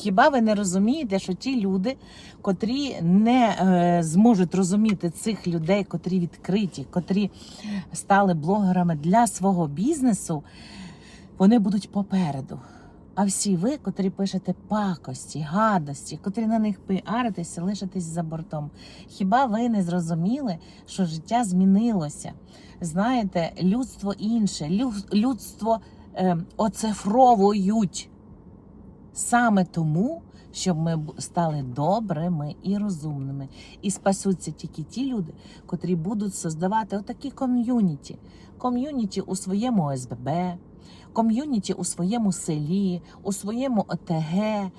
Хіба ви не розумієте, що ті люди, котрі не е, зможуть розуміти цих людей, котрі відкриті, котрі стали блогерами для свого бізнесу, вони будуть попереду. А всі ви, котрі пишете пакості, гадості, котрі на них піаритеся, лишитесь за бортом. Хіба ви не зрозуміли, що життя змінилося? Знаєте, людство інше, людство е, оцифровують саме тому, щоб ми стали добрими і розумними. І спасуться тільки ті люди, котрі будуть создавати отакі ком'юніті. Ком'юніті у своєму ОСББ, ком'юніті у своєму селі, у своєму ОТГ,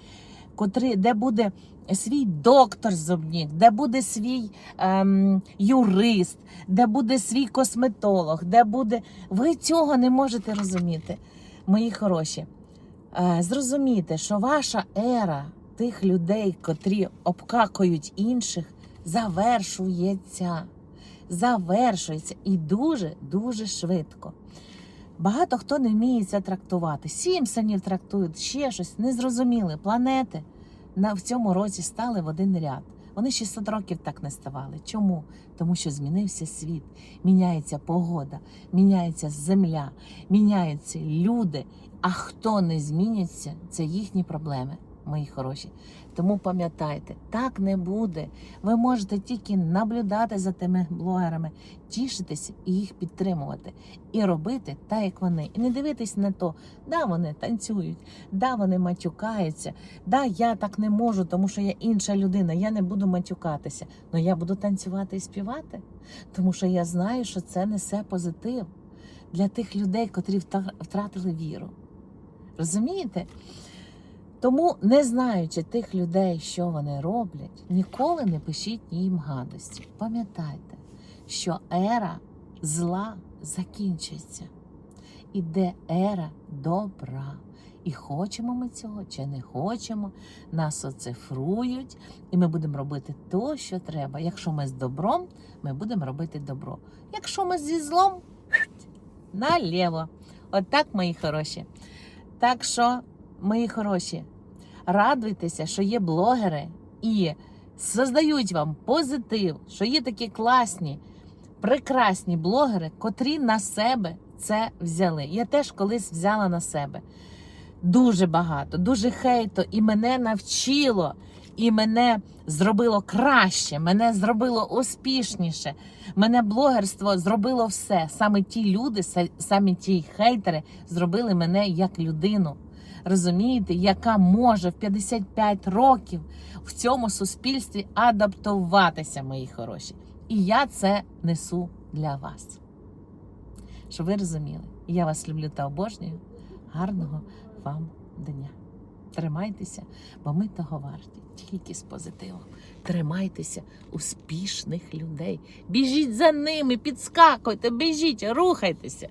котрі, де буде свій доктор зубнік, де буде свій ем, юрист, де буде свій косметолог, де буде. Ви цього не можете розуміти, мої хороші. Е, зрозумійте, що ваша ера тих людей, котрі обкакують інших, завершується. Завершується і дуже дуже швидко. Багато хто не вміє це трактувати. Сімпсонів трактують, ще щось незрозуміли. Планети на в цьому році стали в один ряд. Вони 600 років так не ставали. Чому? Тому що змінився світ, міняється погода, міняється земля, міняються люди. А хто не зміниться, це їхні проблеми, мої хороші. Тому пам'ятайте, так не буде. Ви можете тільки наблюдати за тими блогерами, тішитися і їх підтримувати, і робити так, як вони. І не дивитись на то, да, вони танцюють, да, вони матюкаються, да, я так не можу, тому що я інша людина, я не буду матюкатися. але я буду танцювати і співати, тому що я знаю, що це несе позитив для тих людей, котрі втратили віру. Розумієте? Тому, не знаючи тих людей, що вони роблять, ніколи не пишіть їм гадості. Пам'ятайте, що ера зла закінчується. Іде ера добра. І хочемо ми цього чи не хочемо, нас оцифрують, і ми будемо робити то, що треба. Якщо ми з добром, ми будемо робити добро. Якщо ми зі злом, наліво. Отак, мої хороші. Так що, мої хороші, радуйтеся, що є блогери і создають вам позитив, що є такі класні, прекрасні блогери, котрі на себе це взяли. Я теж колись взяла на себе. Дуже багато, дуже хейто, і мене навчило, і мене зробило краще, мене зробило успішніше. Мене блогерство зробило все. Саме ті люди, са- самі ті хейтери зробили мене як людину. Розумієте, яка може в 55 років в цьому суспільстві адаптуватися, мої хороші. І я це несу для вас. Щоб ви розуміли, я вас люблю та обожнюю. Гарного вам дня. Тримайтеся, бо ми того варті, тільки з позитивом. Тримайтеся успішних людей. Біжіть за ними, підскакуйте, біжіть, рухайтеся.